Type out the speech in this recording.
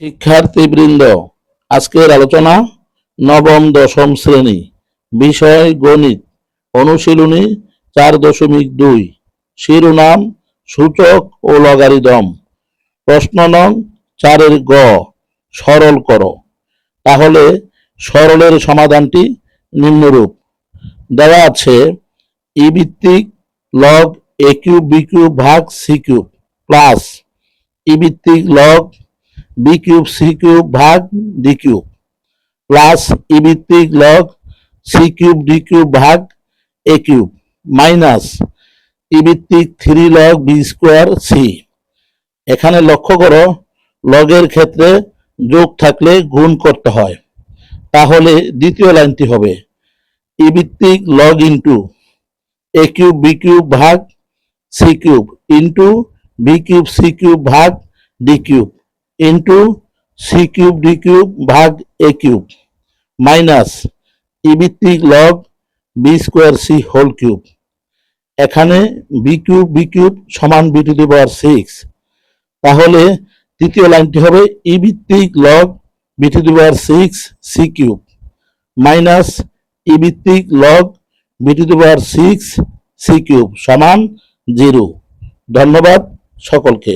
শিক্ষার্থীবৃন্দ, আজকের আলোচনা নবম দশম শ্রেণি, বিষয় গণিত, অনুশীলনী চার দশমিক দুই, শিরোনাম, সূচক ও লগারিদম। প্রশ্ন নং চারের গ, সরল করো। তাহলে সরলের সমাধানটি নিম্নরূপ। দেওয়া আছে, ই ভিত্তিক log A cube B cube ভাগ সি কিউব প্লাস ই ভিত্তিক log B cube C cube ভাগ ডি কিউব প্লাস ই ভিত্তিক log C cube D cube ভাগ এ কিউব মাইনাস ই ভিত্তিক three log B square C এখানে লক্ষ্য করো, লগের ক্ষেত্রে যোগ থাকলে গুণ করতে হয়। তাহলে দ্বিতীয় লাইনটি হবে ই ভিত্তিক log into A cube B cube ভাগ C cube into B cube C cube ভাগ D cube into C cube D cube ভাগ এ কিউব মাইনাস ই ভিত্তিক log B square C whole cube এখানে বি কিউব বি কিউব সমান B to the power six তাহলে তৃতীয় লাইনটি হবে ই ভিত্তিক log B to the power six C cube minus E ভিত্তিক log B to the power six C cube সমান zero ধন্যবাদ সকলকে।